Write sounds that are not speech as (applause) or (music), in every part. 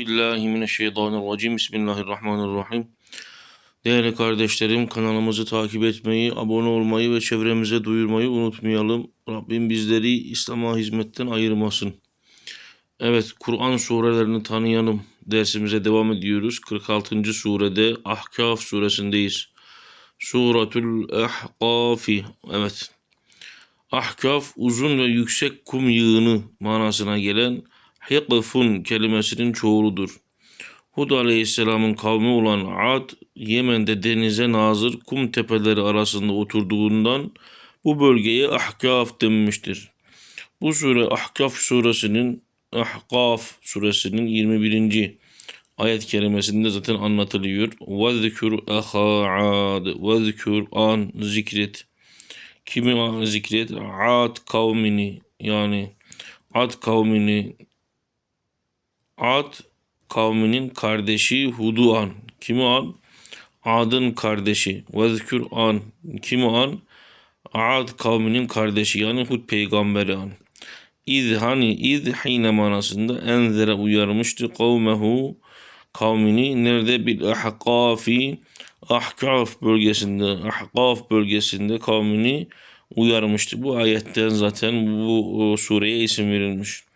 Bismillahirrahmanirrahim. Bismillahirrahmanirrahim. Değerli kardeşlerim kanalımızı takip etmeyi, abone olmayı ve çevremize duyurmayı unutmayalım. Rabbim bizleri İslam'a hizmetten ayırmasın. Evet Kur'an surelerini tanıyalım. Dersimize devam ediyoruz. 46. surede Ahkaf suresindeyiz. Suratul Ahkafi. Evet. Ahkaf uzun ve yüksek kum yığını manasına gelen hilfun kelimesinin çoğuludur. Hud aleyhisselamın kavmi olan Ad, Yemen'de denize nazır kum tepeleri arasında oturduğundan bu bölgeye Ahkaf denmiştir. Bu sure Ahkaf suresinin Ahkaf suresinin 21. ayet kerimesinde zaten anlatılıyor. Vezkür ahad, vezkür an zikret. Kimi zikret? Ad kavmini yani Ad kavmini Ad kavminin kardeşi Hud'u an. Kimi an? Ad'ın kardeşi. Vezkür an. Kimi an? Ad kavminin kardeşi yani Hud peygamberi an. İz hani iz hine manasında enzere uyarmıştı kavmehu kavmini nerede bir ahkafi ahkaf bölgesinde ahkaf bölgesinde kavmini uyarmıştı. Bu ayetten zaten bu sureye isim verilmiş.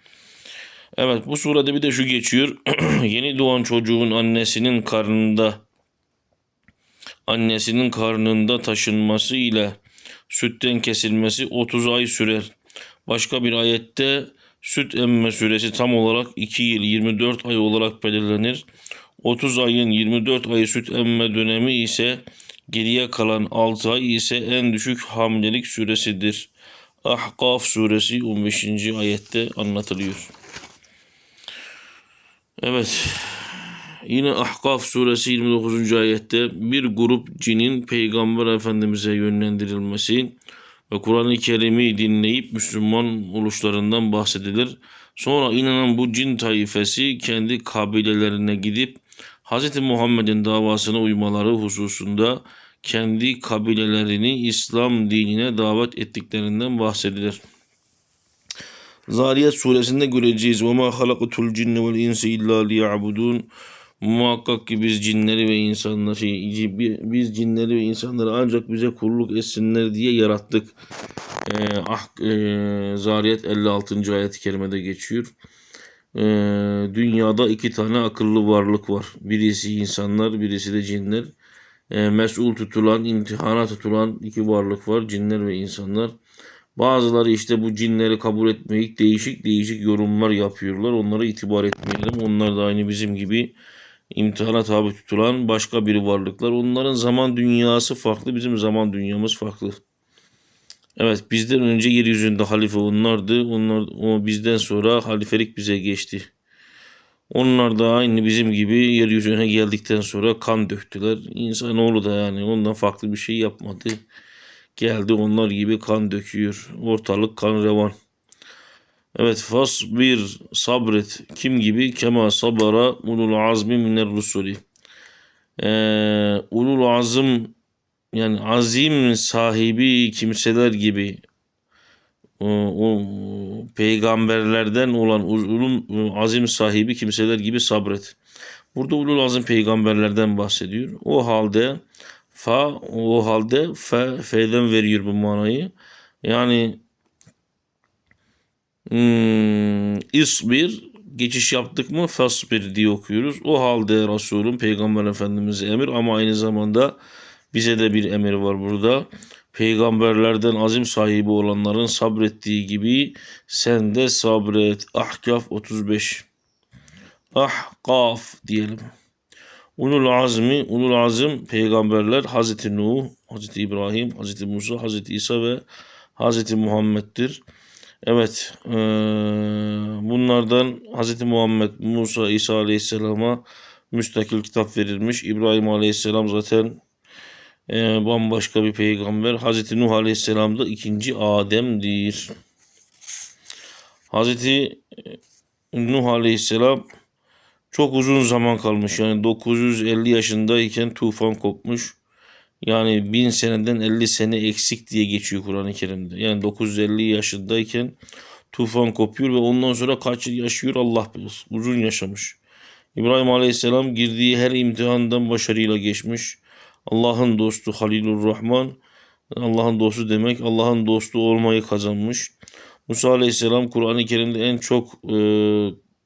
Evet bu surede bir de şu geçiyor. (clears throat) Yeni doğan çocuğun annesinin karnında annesinin karnında taşınması ile sütten kesilmesi 30 ay sürer. Başka bir ayette süt emme süresi tam olarak 2 yıl 24 ay olarak belirlenir. 30 ayın 24 ayı süt emme dönemi ise geriye kalan 6 ay ise en düşük hamilelik süresidir. Ahkaf suresi 15. ayette anlatılıyor. Evet. Yine Ahkaf suresi 29. ayette bir grup cinin peygamber efendimize yönlendirilmesi ve Kur'an-ı Kerim'i dinleyip Müslüman oluşlarından bahsedilir. Sonra inanan bu cin taifesi kendi kabilelerine gidip Hz. Muhammed'in davasına uymaları hususunda kendi kabilelerini İslam dinine davet ettiklerinden bahsedilir. Zariyat suresinde göreceğiz. Ve ma halakatul cinne vel insi illa liya'budun. Muhakkak ki biz cinleri ve insanları şey, biz cinleri ve insanları ancak bize kulluk etsinler diye yarattık. Ee, ah, e, Zariyet 56. ayet-i kerimede geçiyor. Ee, dünyada iki tane akıllı varlık var. Birisi insanlar, birisi de cinler. Ee, mesul tutulan, imtihana tutulan iki varlık var. Cinler ve insanlar. Bazıları işte bu cinleri kabul etmeyip değişik değişik yorumlar yapıyorlar. Onlara itibar etmeyelim. Onlar da aynı bizim gibi imtihana tabi tutulan başka bir varlıklar. Onların zaman dünyası farklı. Bizim zaman dünyamız farklı. Evet bizden önce yeryüzünde halife onlardı. Onlar, o bizden sonra halifelik bize geçti. Onlar da aynı bizim gibi yeryüzüne geldikten sonra kan döktüler. İnsanoğlu da yani ondan farklı bir şey yapmadı. Geldi onlar gibi kan döküyor. Ortalık kan revan. Evet fas bir sabret. Kim gibi? Kema sabara ulul azmi miner rusuli. Ee, ulul azım yani azim sahibi kimseler gibi o, o peygamberlerden olan ulul azim sahibi kimseler gibi sabret. Burada ulul azim peygamberlerden bahsediyor. O halde Fa o halde fe, fe'den veriyor bu manayı. Yani hmm, isbir geçiş yaptık mı fasbir diye okuyoruz. O halde Resulüm Peygamber Efendimiz'e emir ama aynı zamanda bize de bir emir var burada. Peygamberlerden azim sahibi olanların sabrettiği gibi sen de sabret. Ahkaf 35. Ahkaf diyelim. Ulul azmi, ulul azim peygamberler Hazreti Nuh, Hazreti İbrahim, Hazreti Musa, Hazreti İsa ve Hazreti Muhammed'dir. Evet, e, bunlardan Hazreti Muhammed, Musa, İsa Aleyhisselam'a müstakil kitap verilmiş. İbrahim Aleyhisselam zaten e, bambaşka bir peygamber. Hazreti Nuh Aleyhisselam da ikinci Adem'dir. Hazreti Nuh Aleyhisselam çok uzun zaman kalmış. Yani 950 yaşındayken tufan kopmuş. Yani bin seneden 50 sene eksik diye geçiyor Kur'an-ı Kerim'de. Yani 950 yaşındayken tufan kopuyor ve ondan sonra kaç yıl yaşıyor Allah bilir. Uzun yaşamış. İbrahim Aleyhisselam girdiği her imtihandan başarıyla geçmiş. Allah'ın dostu Halilur Rahman, Allah'ın dostu demek, Allah'ın dostu olmayı kazanmış. Musa Aleyhisselam Kur'an-ı Kerim'de en çok e,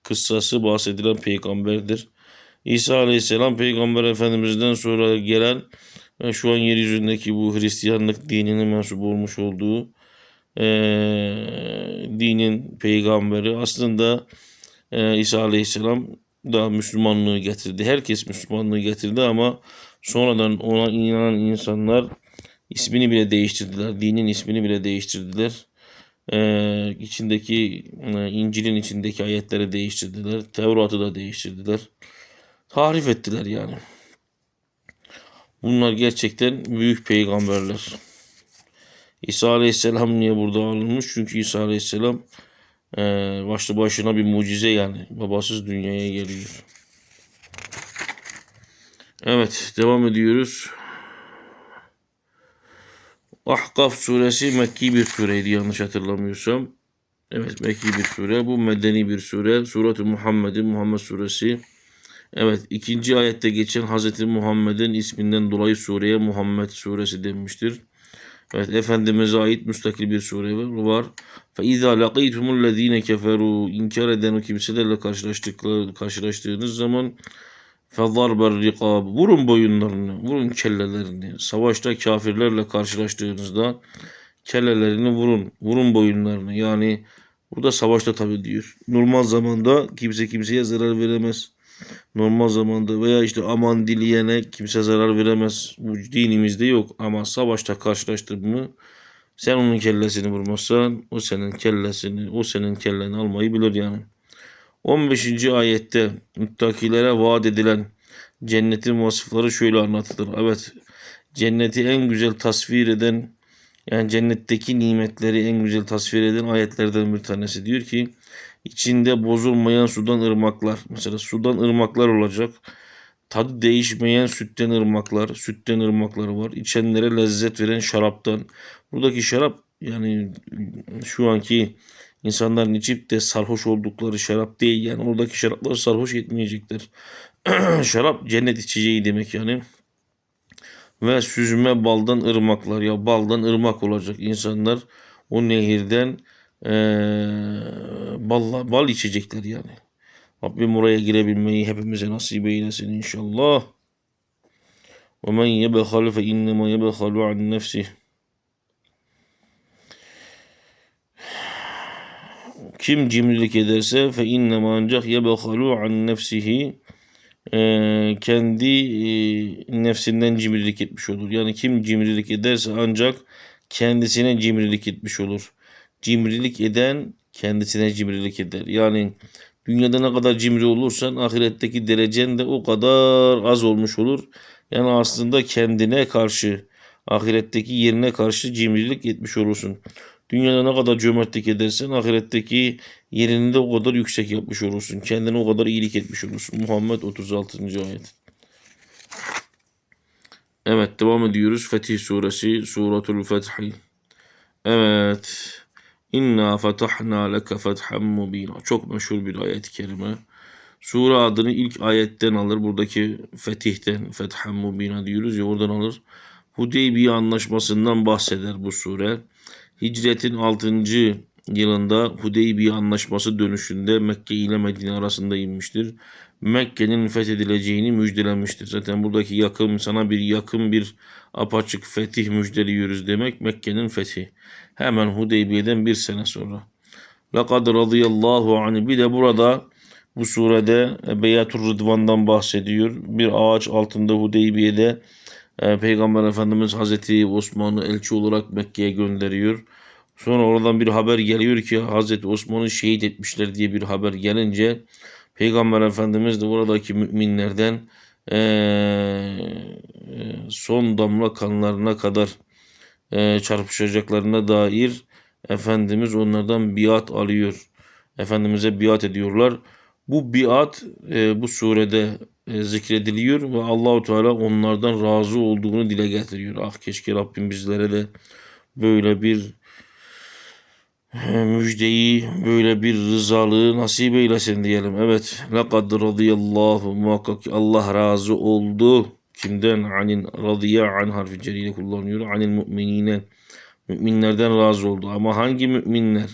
kıssası bahsedilen peygamberdir. İsa Aleyhisselam Peygamber Efendimiz'den sonra gelen ve şu an yeryüzündeki bu Hristiyanlık dinine mensup olmuş olduğu e, dinin peygamberi. Aslında e, İsa Aleyhisselam da Müslümanlığı getirdi. Herkes Müslümanlığı getirdi ama sonradan ona inanan insanlar ismini bile değiştirdiler. Dinin ismini bile değiştirdiler. Ee, içindeki e, İncil'in içindeki ayetleri değiştirdiler. Tevrat'ı da değiştirdiler. Tahrif ettiler yani. Bunlar gerçekten büyük peygamberler. İsa Aleyhisselam niye burada alınmış? Çünkü İsa Aleyhisselam e, başlı başına bir mucize yani. Babasız dünyaya geliyor. Evet devam ediyoruz. Ahkaf suresi Mekki bir sureydi yanlış hatırlamıyorsam. Evet Mekki bir sure. Bu medeni bir sure. Surat-ı Muhammed'in Muhammed suresi. Evet ikinci ayette geçen Hazreti Muhammed'in isminden dolayı sureye Muhammed suresi denmiştir. Evet Efendimiz'e ait müstakil bir sure var. فَاِذَا لَقِيتُمُ الَّذ۪ينَ كَفَرُوا İnkar eden o kimselerle karşılaştıkları, karşılaştığınız zaman Fezarber rikab. Vurun boyunlarını, vurun kellelerini. Savaşta kafirlerle karşılaştığınızda kellelerini vurun. Vurun boyunlarını. Yani burada savaşta tabi diyor. Normal zamanda kimse kimseye zarar veremez. Normal zamanda veya işte aman dileyene kimse zarar veremez. Bu dinimizde yok ama savaşta karşılaştın mı sen onun kellesini vurmazsan o senin kellesini, o senin kelleni almayı bilir yani. 15. ayette müttakilere vaat edilen cennetin vasıfları şöyle anlatılır. Evet cenneti en güzel tasvir eden yani cennetteki nimetleri en güzel tasvir eden ayetlerden bir tanesi. Diyor ki içinde bozulmayan sudan ırmaklar. Mesela sudan ırmaklar olacak. Tadı değişmeyen sütten ırmaklar, sütten ırmakları var. İçenlere lezzet veren şaraptan. Buradaki şarap yani şu anki insanların içip de sarhoş oldukları şarap değil. Yani oradaki şarapları sarhoş etmeyecekler. (clears throat) şarap cennet içeceği demek yani. Ve süzme baldan ırmaklar. Ya baldan ırmak olacak insanlar o nehirden ee, bal, bal içecekler yani. Rabbim oraya girebilmeyi hepimize nasip eylesin inşallah. وَمَنْ يَبَخَلْ فَاِنَّمَا يَبَخَلُ عَنْ نَفْسِهِ Kim cimrilik ederse fe innema ancak yebhalu an nefsihi kendi e, nefsinden cimrilik etmiş olur. Yani kim cimrilik ederse ancak kendisine cimrilik etmiş olur. Cimrilik eden kendisine cimrilik eder. Yani dünyada ne kadar cimri olursan ahiretteki derecen de o kadar az olmuş olur. Yani aslında kendine karşı ahiretteki yerine karşı cimrilik etmiş olursun. Dünyada ne kadar cömertlik edersen ahiretteki yerini de o kadar yüksek yapmış olursun. Kendine o kadar iyilik etmiş olursun. Muhammed 36. ayet. Evet devam ediyoruz. Fetih suresi. Suratul Fethi. Evet. İnna fetahna leke fethem mubina. Çok meşhur bir ayet-i kerime. Sure adını ilk ayetten alır. Buradaki fetihten, fethem mubina diyoruz ya oradan alır. Hudeybiye anlaşmasından bahseder bu sure. Hicretin 6. yılında Hudeybiye anlaşması dönüşünde Mekke ile Medine arasında inmiştir. Mekke'nin fethedileceğini müjdelenmiştir. Zaten buradaki yakın sana bir yakın bir apaçık fetih müjdeliyoruz demek Mekke'nin fethi. Hemen Hudeybiye'den bir sene sonra. Lekad radıyallahu anh. Bir de burada bu surede Beyatur Rıdvan'dan bahsediyor. Bir ağaç altında Hudeybiye'de e, Peygamber Efendimiz Hazreti Osman'ı elçi olarak Mekke'ye gönderiyor. Sonra oradan bir haber geliyor ki Hazreti Osman'ı şehit etmişler diye bir haber gelince Peygamber Efendimiz de oradaki müminlerden e, son damla kanlarına kadar e, çarpışacaklarına dair Efendimiz onlardan biat alıyor. Efendimiz'e biat ediyorlar. Bu biat e, bu surede e, zikrediliyor ve Allahu Teala onlardan razı olduğunu dile getiriyor. Ah keşke Rabbim bizlere de böyle bir e, müjdeyi böyle bir rızalığı nasip eylesin diyelim. Evet. Lekad radıyallahu muhakkak Allah razı oldu. Kimden? Anin radiya an harfi celile kullanıyor. Anil müminine. Müminlerden razı oldu. Ama hangi müminler?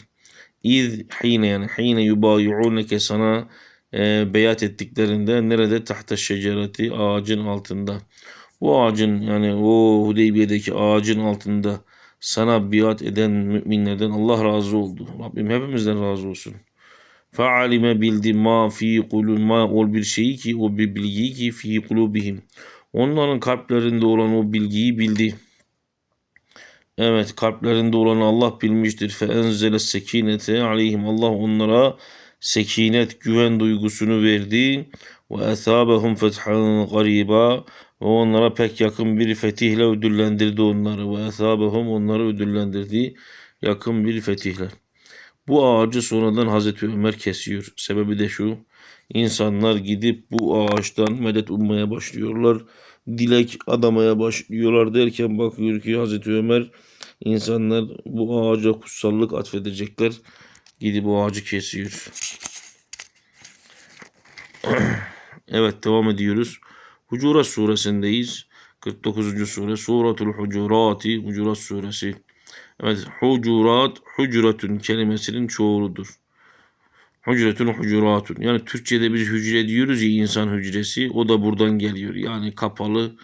İz hine yani hine yubayi'uneke sana e, beyat ettiklerinde nerede? Tahta şecereti ağacın altında. Bu ağacın yani o Hudeybiye'deki ağacın altında sana biat eden müminlerden Allah razı oldu. Rabbim hepimizden razı olsun. Fa'alime bildi ma fi kulun ma ol bir şeyi ki o bir bilgiyi ki fi kulubihim. Onların kalplerinde olan o bilgiyi bildi. Evet kalplerinde olan Allah bilmiştir. Fe enzele sekinete aleyhim. Allah onlara sekinet, güven duygusunu verdi. Ve esabehum fethan gariba. Ve onlara pek yakın bir fetihle ödüllendirdi onları. Ve esabehum onları ödüllendirdi. Yakın bir fetihle. Bu ağacı sonradan Hazreti Ömer kesiyor. Sebebi de şu. İnsanlar gidip bu ağaçtan medet ummaya başlıyorlar. Dilek adamaya başlıyorlar derken bakıyor ki Hazreti Ömer insanlar bu ağaca kutsallık atfedecekler. Gidip bu ağacı kesiyor. (clears throat) Evet devam ediyoruz. Hucurat suresindeyiz. 49. sure Suratul Hucurati Hucurat suresi. Evet hucurat hucuratun kelimesinin çoğuludur. Hucretun hucuratun. Yani Türkçe'de biz hücre diyoruz ya insan hücresi. O da buradan geliyor. Yani kapalı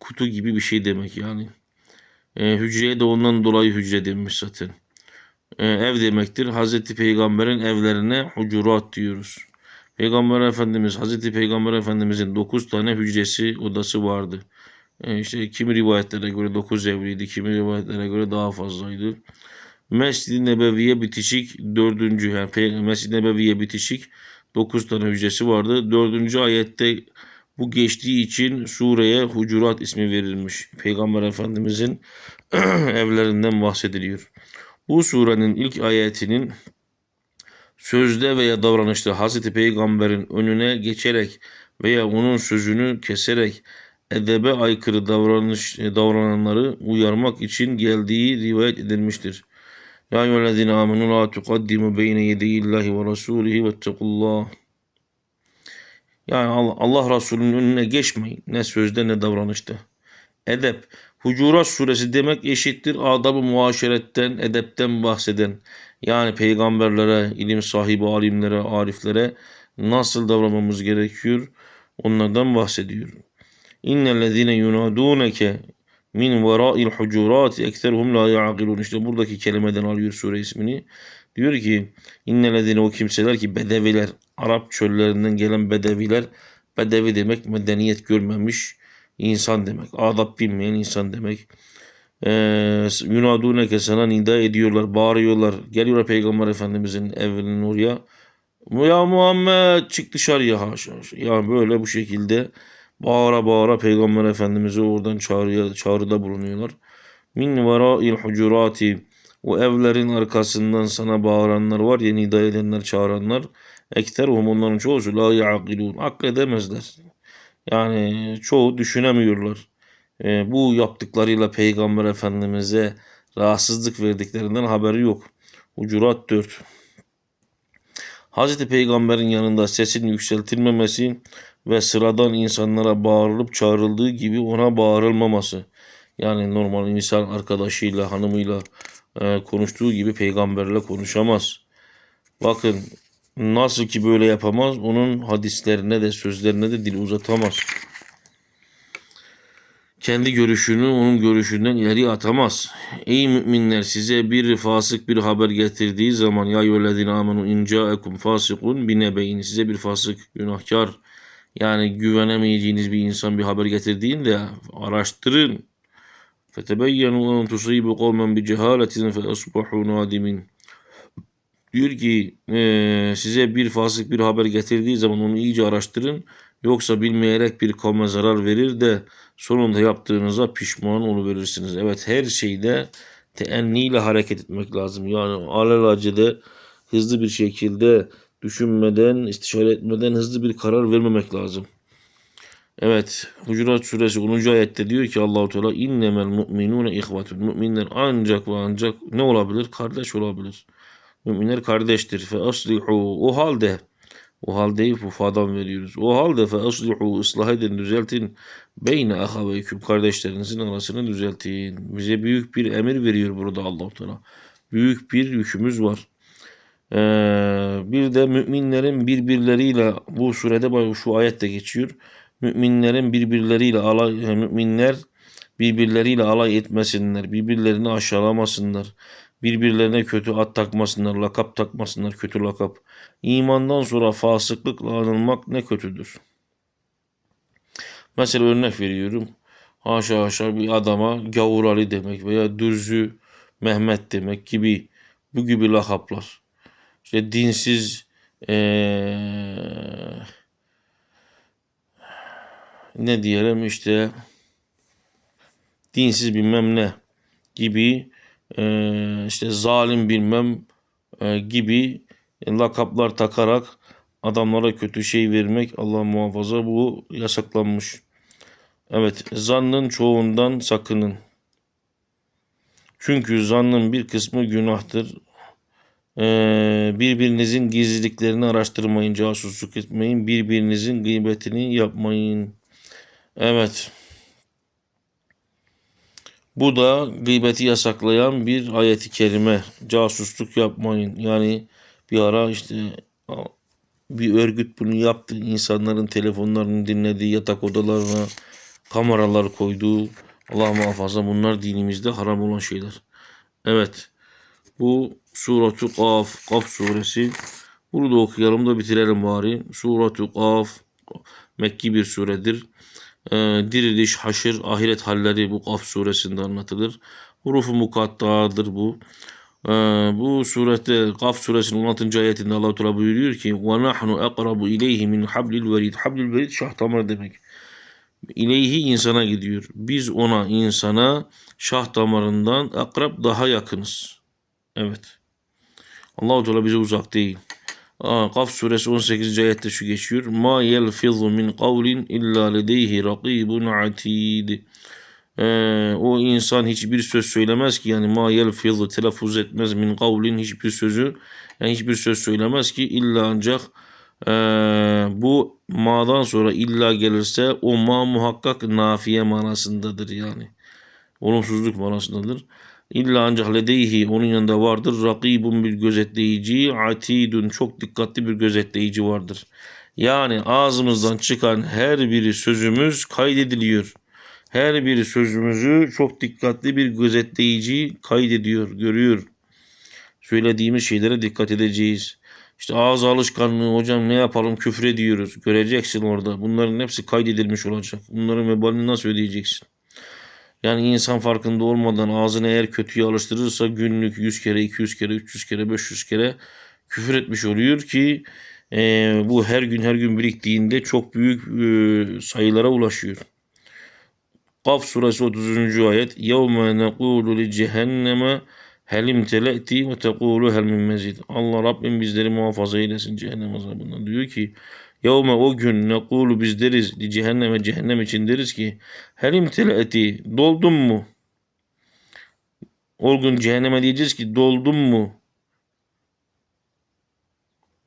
kutu gibi bir şey demek yani. E, hücreye de ondan dolayı hücre denmiş zaten. E, ev demektir. Hazreti Peygamber'in evlerine hucurat diyoruz. Peygamber Efendimiz, Hazreti Peygamber Efendimizin 9 tane hücresi, odası vardı. E, işte kimi rivayetlere göre 9 evliydi, kimi rivayetlere göre daha fazlaydı. Mescid-i Nebevi'ye bitişik dördüncü yani Pey- Mescid-i Nebevi'ye bitişik 9 tane hücresi vardı. Dördüncü ayette bu geçtiği için sureye Hucurat ismi verilmiş. Peygamber Efendimizin (clears throat) evlerinden bahsediliyor. Bu surenin ilk ayetinin sözde veya davranışta Hazreti Peygamber'in önüne geçerek veya onun sözünü keserek edebe aykırı davranış davrananları uyarmak için geldiği rivayet edilmiştir. Ya eyyühellezine amenu la tuqaddimu beyne yedeyillahi ve rasulihi vettekullah. Yani Allah, Allah Resulü'nün önüne geçmeyin. Ne sözde ne davranışta. Edep. Hucurat suresi demek eşittir adab-ı muaşeretten, edepten bahseden. Yani peygamberlere, ilim sahibi alimlere, ariflere nasıl davranmamız gerekiyor onlardan bahsediyor. İnnellezine yunaduneke min vera'il hucurat ekseruhum la ya'kilun. İşte buradaki kelimeden alıyor sure ismini. Diyor ki innellezine o kimseler ki bedeviler, Arap çöllerinden gelen bedeviler, bedevi demek medeniyet görmemiş insan demek. Adap bilmeyen insan demek. Ee, Yunaduneke sana nida ediyorlar, bağırıyorlar. Geliyorlar Peygamber Efendimizin evinin oraya. Ya Muhammed çık dışarıya haşa. Ya böyle bu şekilde bağıra bağıra Peygamber Efendimiz'i oradan çağrıya, çağrıda bulunuyorlar. Min vera'il hucurati o evlerin arkasından sana bağıranlar var ya nida edenler çağıranlar. Ekteruhum onların çoğusu la ya'kilun. Akledemezler. Yani çoğu düşünemiyorlar. E, bu yaptıklarıyla Peygamber Efendimiz'e rahatsızlık verdiklerinden haberi yok. Hucurat 4. Hazreti Peygamber'in yanında sesin yükseltilmemesi ve sıradan insanlara bağırılıp çağrıldığı gibi ona bağırılmaması. Yani normal insan arkadaşıyla, hanımıyla e, konuştuğu gibi peygamberle konuşamaz. Bakın nasıl ki böyle yapamaz, onun hadislerine de sözlerine de dil uzatamaz. Kendi görüşünü onun görüşünden ileri atamaz. Ey müminler size bir fasık bir haber getirdiği zaman ya eyyühellezine amenu in ca'ekum fasikun binebeyin size bir fasık günahkar yani güvenemeyeceğiniz bir insan bir haber getirdiğinde araştırın. Tusibu kavmen bi cehaletin fe asbahu nadimin. Diyor ki eee, size bir fasık bir haber getirdiği zaman onu iyice araştırın. Yoksa bilmeyerek bir kavme zarar verir de sonunda yaptığınıza pişman oluverirsiniz. Evet her şeyde teenniyle hareket etmek lazım. Yani alelacele hızlı bir şekilde düşünmeden, istişare etmeden hızlı bir karar vermemek lazım. Evet, Hucurat suresi 10. ayette diyor ki Allahu Teala innemel mu'minune ihvatun. Müminler ancak ve ancak ne olabilir? Kardeş olabilir. Müminler kardeştir. Fe aslihu o halde o halde bu fadan veriyoruz. O halde fe aslihu ıslah edin, düzeltin. Beyne ahaveyküm kardeşlerinizin arasını düzeltin. Bize büyük bir emir veriyor burada Allah Teala. Büyük bir yükümüz var. Ee, bir de müminlerin birbirleriyle bu surede şu ayette geçiyor. Müminlerin birbirleriyle alay müminler birbirleriyle alay etmesinler, birbirlerini aşağılamasınlar, birbirlerine kötü ad takmasınlar, lakap takmasınlar, kötü lakap. İmandan sonra fasıklıkla anılmak ne kötüdür. Mesela örnek veriyorum. Haşa haşa bir adama Gavur Ali demek veya Dürzü Mehmet demek gibi bu gibi lakaplar. İşte dinsiz eee, ne diyelim işte dinsiz bilmem ne gibi eee, işte zalim bilmem eee, gibi lakaplar takarak adamlara kötü şey vermek Allah muhafaza bu yasaklanmış. Evet zannın çoğundan sakının. Çünkü zannın bir kısmı günahtır. Ee, birbirinizin gizliliklerini araştırmayın, casusluk etmeyin, birbirinizin gıybetini yapmayın. Evet. Bu da gıybeti yasaklayan bir ayeti kerime. Casusluk yapmayın. Yani bir ara işte bir örgüt bunu yaptı. İnsanların telefonlarını dinlediği yatak odalarına kameralar koyduğu Allah muhafaza bunlar dinimizde haram olan şeyler. Evet. Bu Suratu Kaf, Kaf suresi. Bunu da okuyalım da bitirelim bari. Suratu Kaf Mekki bir suredir. Ee, diriliş, haşır, ahiret halleri bu Kaf suresinde anlatılır. Hurufu mukattadır bu. Ee, bu surette Kaf suresinin 16. ayetinde Allah Teala buyuruyor ki ve nahnu akrabu ileyhi min hablil verid. Hablil verid şah damar demek. İleyhi insana gidiyor. Biz ona insana şah damarından akrab daha yakınız. Evet. Allahu Teala bize uzak değil. Aa, Kaf suresi 18. ayette şu geçiyor. Ma yelfizu min kavlin illa ledeyhi rakibun atid. Ee, o insan hiçbir söz söylemez ki yani ma yelfizu telaffuz etmez min kavlin hiçbir sözü yani hiçbir söz söylemez ki illa ancak ee, bu ma'dan sonra illa gelirse o ma muhakkak nafiye manasındadır yani. Olumsuzluk manasındadır. İlla ancak ledeyhi onun yanında vardır. Rakibun bir gözetleyici, atidun çok dikkatli bir gözetleyici vardır. Yani ağzımızdan çıkan her biri sözümüz kaydediliyor. Her bir sözümüzü çok dikkatli bir gözetleyici kaydediyor, görüyor. Söylediğimiz şeylere dikkat edeceğiz. İşte ağız alışkanlığı hocam ne yapalım küfür ediyoruz. Göreceksin orada. Bunların hepsi kaydedilmiş olacak. Bunların vebalini nasıl ödeyeceksin? Yani insan farkında olmadan ağzını eğer kötüye alıştırırsa günlük 100 kere, 200 kere, 300 kere, 500 kere küfür etmiş oluyor ki e, bu her gün her gün biriktiğinde çok büyük e, sayılara ulaşıyor. Kaf suresi 30. ayet يَوْمَ نَقُولُ لِجَهَنَّمَ hel imteleti ve tekulu hel min mezid. Allah Rabbim bizleri muhafaza eylesin cehennem azabından. Diyor ki Yevme o gün nekulu biz deriz li cehenneme cehennem için deriz ki hel imteleti doldun mu? O gün cehenneme diyeceğiz ki doldun mu?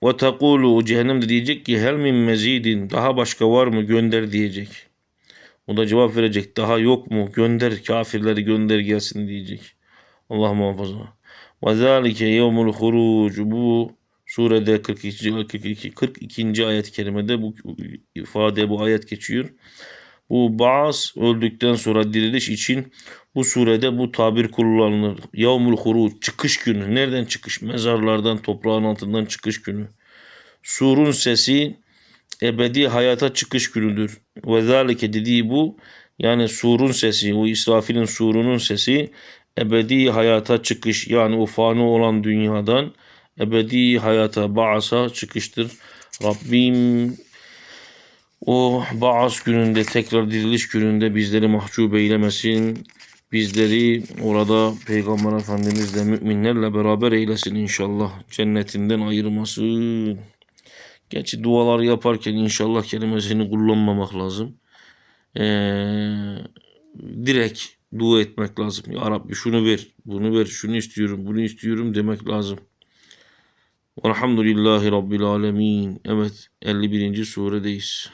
Ve tekulu o cehennem de diyecek ki hel min mezidin daha başka var mı gönder diyecek. O da cevap verecek daha yok mu gönder kafirleri gönder gelsin diyecek. Allah muhafaza. Ve zâlike yevmul huruc. Bu surede 42. 42. 42. ayet-i kerimede bu ifade bu ayet geçiyor. Bu Baas öldükten sonra diriliş için bu surede bu tabir kullanılır. Yevmul huruc çıkış günü. Nereden çıkış? Mezarlardan, toprağın altından çıkış günü. Surun sesi ebedi hayata çıkış günüdür. Ve zâlike dediği bu yani surun sesi, o İsrafil'in surunun sesi ebedi hayata çıkış yani o olan dünyadan ebedi hayata ba'asa çıkıştır. Rabbim o ba'as gününde tekrar diriliş gününde bizleri mahcup eylemesin. Bizleri orada Peygamber Efendimizle müminlerle beraber eylesin inşallah. Cennetinden ayırmasın. Gerçi dualar yaparken inşallah kelimesini kullanmamak lazım. Ee, direkt dua etmek lazım. Ya Rabbi şunu ver, bunu ver, şunu istiyorum, bunu istiyorum demek lazım. Velhamdülillahi Rabbil alemin. Evet 51. suredeyiz.